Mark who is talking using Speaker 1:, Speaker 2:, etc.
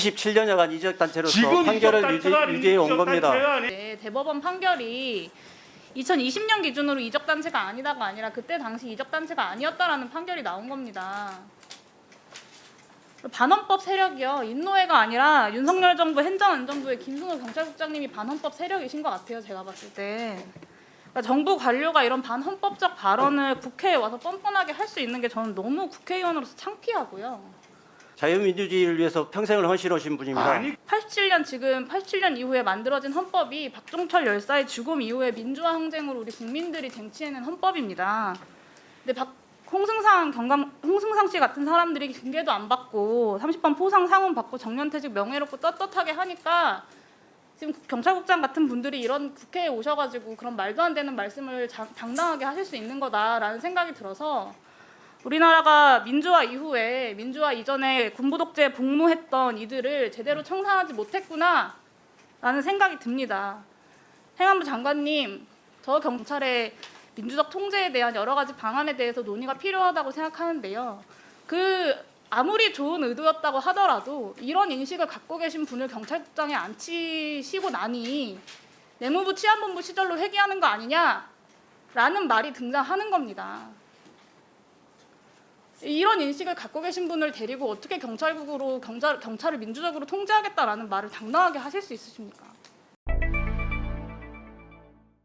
Speaker 1: 27년여간 이적 단체로서
Speaker 2: 지금
Speaker 1: 판결을 유지,
Speaker 2: 이적단체가
Speaker 1: 유지해 온 겁니다.
Speaker 2: 이적단체가 아니-
Speaker 3: 네, 대법원 판결이 2020년 기준으로 이적 단체가 아니다가 아니라 그때 당시 이적 단체가 아니었다라는 판결이 나온 겁니다. 반헌법 세력이요. 인노회가 아니라 윤석열 정부 행정안전부의 김승호 경찰국장님이 반헌법 세력이신 것 같아요. 제가 봤을 때. 그러니까 정부 관료가 이런 반헌법적 발언을 국회에 와서 뻔뻔하게 할 수 있는 게 저는 너무 국회의원으로서 창피하고요.
Speaker 1: 자유민주주의를 위해서 평생을 헌신하신 분입니다.
Speaker 2: 아니
Speaker 3: 87년 지금 87년 이후에 만들어진 헌법이 박종철 열사의 죽음 이후에 민주화 항쟁으로 우리 국민들이 쟁취해낸 헌법입니다. 근데 박 홍승상 경감 홍승상 씨 같은 사람들이 징계도 안 받고 30번 포상 상원 받고 정년퇴직 명예롭고 떳떳하게 하니까 지금 경찰국장 같은 분들이 이런 국회에 오셔가지고 그런 말도 안 되는 말씀을 자- 당당하게 하실 수 있는 거다라는 생각이 들어서 우리나라가 민주화 이후에 민주화 이전에 군부 독재에 복무했던 이들을 제대로 청산하지 못했구나 라는 생각이 듭니다. 행안부 장관님, 저 경찰의 민주적 통제에 대한 여러 가지 방안에 대해서 논의가 필요하다고 생각하는데요. 그 아무리 좋은 의도였다고 하더라도 이런 인식을 갖고 계신 분을 경찰국장에 앉히시고 나니 내무부 치안본부 시절로 회귀하는 거 아니냐라는 말이 등장하는 겁니다. 이런 인식을 갖고 계신 분을 데리고 어떻게 경찰국으로 경찰, 경찰을 민주적으로 통제하겠다라는 말을 당당하게 하실 수 있으십니까?